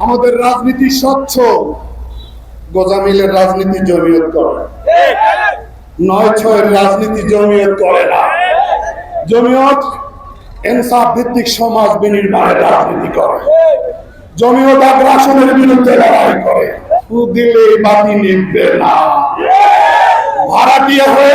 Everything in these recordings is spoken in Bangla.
আমাদের রাজনীতি স্বচ্ছ। গোজামিলের রাজনীতি জমিয়ত করে। নয় ছয়ের রাজনীতি জমিয়ত করে না। জমিয়ত ইনসাফ ভিত্তিক সমাজ বিনির্মাণের রাজনীতি করে। জমিয়ত আগ্রাসনের বিরুদ্ধে লড়াই করে। দিলে বাতি নিবে না। ভাড়াটিয়া হয়ে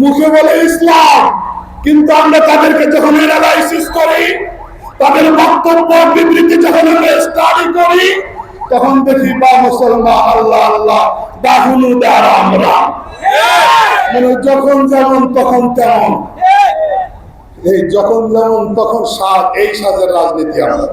মুখে বলে ইসলাম। কিন্তু আমরা তাদেরকে যখন অ্যানালাইসিস করি, তাদের বক্তব্য, বিবৃতি যখন আমরা স্টাডি করি, তখন দেখি, বা মুসলমান, আল্লাহ আল্লাহ বা হুনুদার আমরা। মানে যখন যেমন, তখন তেমন। এই যখন যেমন, তখন সাজ এই সাজের রাজনীতি আমরা